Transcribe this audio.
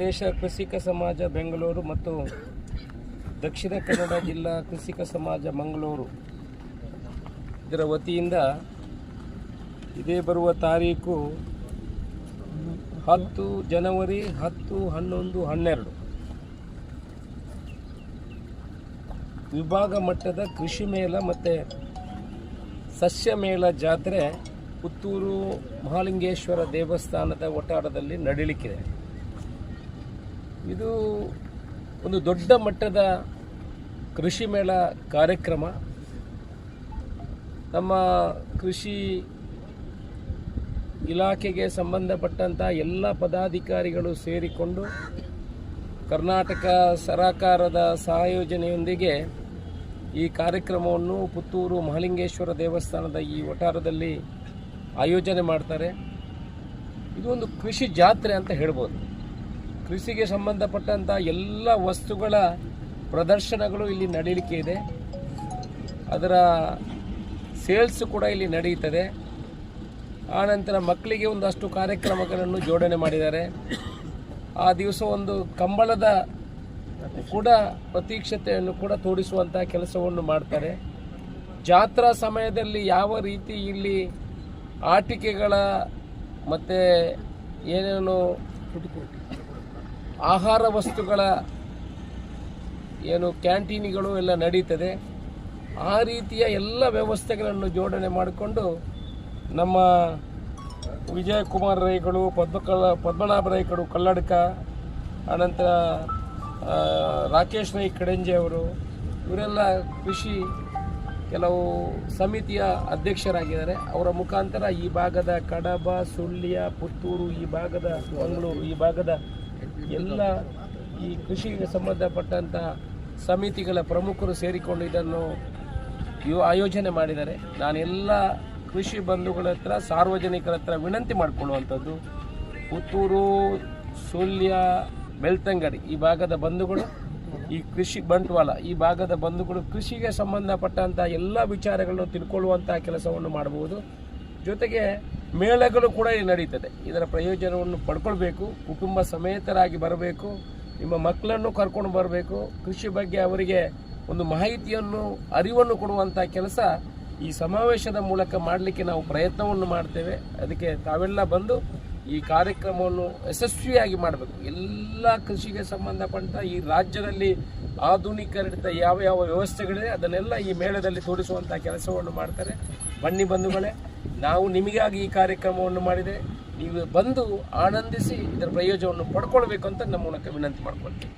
ದೇಶ ಕೃಷಿಕ ಸಮಾಜ ಬೆಂಗಳೂರು ಮತ್ತು ದಕ್ಷಿಣ ಕನ್ನಡ ಜಿಲ್ಲಾ ಕೃಷಿಕ ಸಮಾಜ ಮಂಗಳೂರು. ಇದರ ವತಿಯಿಂದ ಇದೇ ಬರುವ ತಾರೀಕು ಹತ್ತು ಜನವರಿ ಹತ್ತು ಹನ್ನೊಂದು ಹನ್ನೆರಡು. ವಿಭಾಗ ಮಟ್ಟದ ಕೃಷಿ ಮೇಳ ಮತ್ತು ಸಸ್ಯ ಮೇಳ ಜಾತ್ರೆ ಪುತ್ತೂರು ಮಹಾಲಿಂಗೇಶ್ವರ ದೇವಸ್ಥಾನದ ಒಟ್ಟಾರದಲ್ಲಿ ನಡೀಲಿಕ್ಕಿದೆ. ಇದು ಒಂದು ದೊಡ್ಡ ಮಟ್ಟದ ಕೃಷಿ ಮೇಳ ಕಾರ್ಯಕ್ರಮ. ನಮ್ಮ ಕೃಷಿ ಇಲಾಖೆಗೆ ಸಂಬಂಧಪಟ್ಟಂಥ ಎಲ್ಲ ಪದಾಧಿಕಾರಿಗಳು ಸೇರಿಕೊಂಡು ಕರ್ನಾಟಕ ಸರಕಾರದ ಸಹಯೋಜನೆಯೊಂದಿಗೆ ಈ ಕಾರ್ಯಕ್ರಮವನ್ನು ಪುತ್ತೂರು ಮಹಾಲಿಂಗೇಶ್ವರ ದೇವಸ್ಥಾನದ ಈ ವಠಾರದಲ್ಲಿ ಆಯೋಜನೆ ಮಾಡ್ತಾರೆ. ಇದು ಒಂದು ಕೃಷಿ ಜಾತ್ರೆ ಅಂತ ಹೇಳ್ಬೋದು. ಕೃಷಿಗೆ ಸಂಬಂಧಪಟ್ಟಂಥ ಎಲ್ಲ ವಸ್ತುಗಳ ಪ್ರದರ್ಶನಗಳು ಇಲ್ಲಿ ನಡೀಲಿಕ್ಕೆ ಇದೆ. ಅದರ ಸೇಲ್ಸ್ ಕೂಡ ಇಲ್ಲಿ ನಡೆಯುತ್ತದೆ. ಆನಂತರ ಮಕ್ಕಳಿಗೆ ಒಂದಷ್ಟು ಕಾರ್ಯಕ್ರಮಗಳನ್ನು ಜೋಡಣೆ ಮಾಡಿದ್ದಾರೆ. ಆ ದಿವಸ ಒಂದು ಕಂಬಳದ ಕೂಡ ಪ್ರತೀಕ್ಷತೆಯನ್ನು ಕೂಡ ತೋರಿಸುವಂಥ ಕೆಲಸವನ್ನು ಮಾಡ್ತಾರೆ. ಜಾತ್ರಾ ಸಮಯದಲ್ಲಿ ಯಾವ ರೀತಿ ಇಲ್ಲಿ ಆಟಿಕೆಗಳ ಮತ್ತು ಏನೇನು ಆಹಾರ ವಸ್ತುಗಳ ಏನು ಕ್ಯಾಂಟೀನ್ಗಳು ಎಲ್ಲ ನಡೀತದೆ. ಆ ರೀತಿಯ ಎಲ್ಲ ವ್ಯವಸ್ಥೆಗಳನ್ನು ಜೋಡಣೆ ಮಾಡಿಕೊಂಡು ನಮ್ಮ ವಿಜಯಕುಮಾರ್ ರೈಗಳು, ಪದ್ಮಕಲ, ಪದ್ಮನಾಭ ರೈಗಳು, ಕಲ್ಲಡ್ಕ, ಅನಂತರ ರಾಕೇಶ್ ರೈ ಕಡೆಂಜೆ ಅವರು, ಇವರೆಲ್ಲ ಕೃಷಿ ಕೆಲವು ಸಮಿತಿಯ ಅಧ್ಯಕ್ಷರಾಗಿದ್ದಾರೆ. ಅವರ ಮುಖಾಂತರ ಈ ಭಾಗದ ಕಡಬ, ಸುಳ್ಯ, ಪುತ್ತೂರು, ಈ ಭಾಗದ ಮಂಗಳೂರು, ಈ ಭಾಗದ ಎಲ್ಲ ಈ ಕೃಷಿಗೆ ಸಂಬಂಧಪಟ್ಟಂಥ ಸಮಿತಿಗಳ ಪ್ರಮುಖರು ಸೇರಿಕೊಂಡು ಇದನ್ನು ಆಯೋಜನೆ ಮಾಡಿದ್ದಾರೆ. ನಾನೆಲ್ಲ ಕೃಷಿ ಬಂಧುಗಳ ಹತ್ರ, ಸಾರ್ವಜನಿಕರ ಹತ್ರ ವಿನಂತಿ ಮಾಡಿಕೊಳ್ಳುವಂಥದ್ದು. ಪುತ್ತೂರು, ಸುಳ್ಯ, ಬೆಳ್ತಂಗಡಿ ಈ ಭಾಗದ ಬಂಧುಗಳು, ಈ ಕೃಷಿ ಬಂಟ್ವಾಲ ಈ ಭಾಗದ ಬಂಧುಗಳು ಕೃಷಿಗೆ ಸಂಬಂಧಪಟ್ಟಂಥ ಎಲ್ಲ ವಿಚಾರಗಳನ್ನು ತಿಳ್ಕೊಳ್ಳುವಂಥ ಕೆಲಸವನ್ನು ಮಾಡಬಹುದು. ಜೊತೆಗೆ ಮೇಳಗಳು ಕೂಡ ಇಲ್ಲಿ ನಡೀತದೆ. ಇದರ ಪ್ರಯೋಜನವನ್ನು ಪಡ್ಕೊಳ್ಬೇಕು, ಕುಟುಂಬ ಸಮೇತರಾಗಿ ಬರಬೇಕು, ನಿಮ್ಮ ಮಕ್ಕಳನ್ನು ಕರ್ಕೊಂಡು ಬರಬೇಕು. ಕೃಷಿ ಬಗ್ಗೆ ಅವರಿಗೆ ಒಂದು ಮಾಹಿತಿಯನ್ನು, ಅರಿವನ್ನು ಕೊಡುವಂಥ ಕೆಲಸ ಈ ಸಮಾವೇಶದ ಮೂಲಕ ಮಾಡಲಿಕ್ಕೆ ನಾವು ಪ್ರಯತ್ನವನ್ನು ಮಾಡ್ತೇವೆ. ಅದಕ್ಕೆ ತಾವೆಲ್ಲ ಬಂದು ಈ ಕಾರ್ಯಕ್ರಮವನ್ನು ಯಶಸ್ವಿಯಾಗಿ ಮಾಡಬೇಕು. ಎಲ್ಲ ಕೃಷಿಗೆ ಸಂಬಂಧಪಟ್ಟ ಈ ರಾಜ್ಯದಲ್ಲಿ ಆಧುನೀಕರಣದ ಯಾವ ಯಾವ ವ್ಯವಸ್ಥೆಗಳಿದೆ, ಅದನ್ನೆಲ್ಲ ಈ ಮೇಳದಲ್ಲಿ ತೋರಿಸುವಂಥ ಕೆಲಸವನ್ನು ಮಾಡ್ತಾರೆ. ಬನ್ನಿ ಬಂಧುಗಳೇ. ನಾವು ನಿಮಗಾಗಿ ಈ ಕಾರ್ಯಕ್ರಮವನ್ನು ಮಾಡಿದೆ. ನೀವು ಬಂದು ಆನಂದಿಸಿ ಇದರ ಪ್ರಯೋಜನವನ್ನು ಪಡ್ಕೊಳ್ಬೇಕು ಅಂತ ನಮ್ಮ ಮೂಲಕ ವಿನಂತಿ ಮಾಡ್ಕೊಳ್ತೀವಿ